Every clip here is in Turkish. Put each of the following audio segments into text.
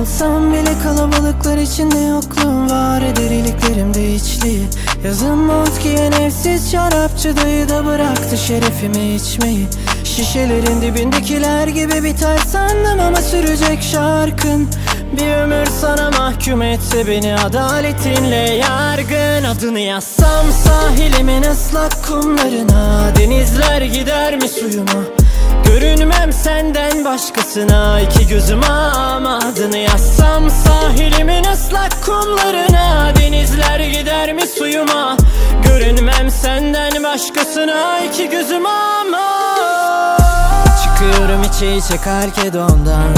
Olsam bile kalabalıklar içinde yokluğum var. Eder iliklerimde içliği Yazın mont giyen evsiz şarapçı dayı da bıraktı şerefimi içmeyi. Şişelerin dibindekiler gibi biter sandım ama sürecek şarkın. Bir ömür sana mahkum etse beni adaletinle yargın. Adını yazsam sahilimin ıslak kumlarına Denizler gider mi suyuma Görünmem senden başkasına iki gözüm ama adını yazsam sahilimin ıslak kumlarına Denizler gider mi suyuma? Görünmem senden başkasına iki gözüm ama Çıkıyorum içe içe Karkedon'dan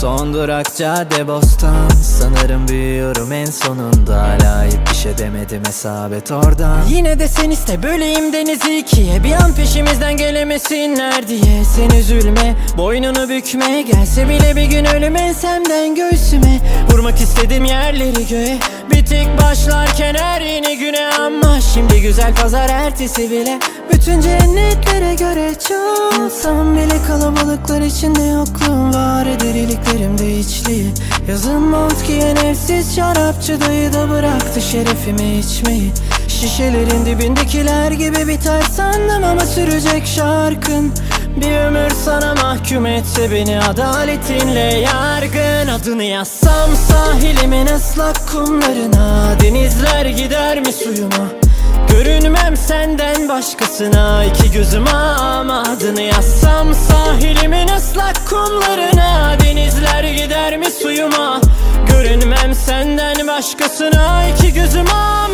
Son durak cadde bostan. Sanırım büyüyorum en sonunda Layık bir şey demedim hesabet oradan. Yine de sen iste böleyim denizi ikiye. Bir an peşimizden gelemesinler diye. Sen üzülme boynunu bükme. Gelse bile bir gün ölüm ensemden göğsüme Vurmak istedim yerleri göğe. Bir tek başlarken her yeni güne Ama şimdi güzel pazar ertesi bile. Bütün cennetlere göre çok bile kalabalıklar içinde yokluğum var. Eder iliklerimde içliği. Yazın mont giyen evsiz şarapçı dayı da bıraktı şerefimi içmeyi. Şişelerin dibindekiler gibi biter sandım ama sürecek şarkın Bir ömür sana mahkum etse beni adaletinle yargın Adını yazsam sahilimin ıslak kumlarına Denizler gider mi suyuma Görünmem senden başkasına iki gözüm ama adını yazsam sahilimin ıslak kumlarına Denizler gider mi suyuma? Görünmem senden başkasına iki gözüm ama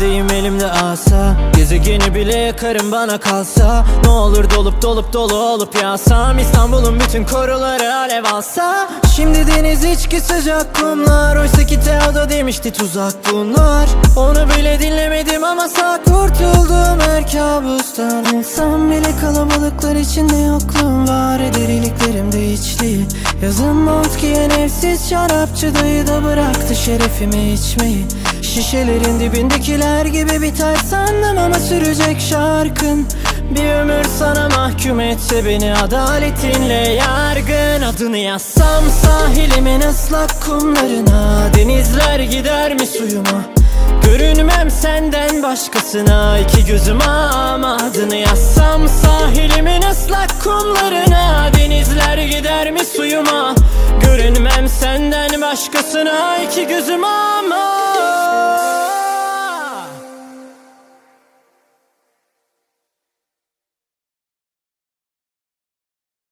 cehennemdeyim elimde asa. Gezegeni bile yakarım bana kalsa. Ne olur dolup dolup dolu olup yağsam İstanbul'un bütün koruları alev alsa. Şimdi deniz içki sıcak kumlar. Oysa ki Teodo demişti tuzak bunlar. Onu bile dinlemedim ama sağ kurtuldum. Her kabustan Olsam bile kalabalıklar içinde yokluğum var. Eder iliklerimde içliği Yazın mont giyen evsiz şarapçı dayı da bıraktı şerefimi içmeyi Şişelerin dibindekiler gibi biter. Sandım ama sürecek şarkın. Bir ömür sana mahkum etse beni adaletinle yargın. Adını yazsam sahilimin ıslak kumlarına. Denizler gider mi suyuma? Görünmem senden başkasına. İki gözüm ama adını yazsam sahilimin ıslak kumlarına. Denizler gider mi suyuma? Görünmem senden başkasına. İki gözüm ama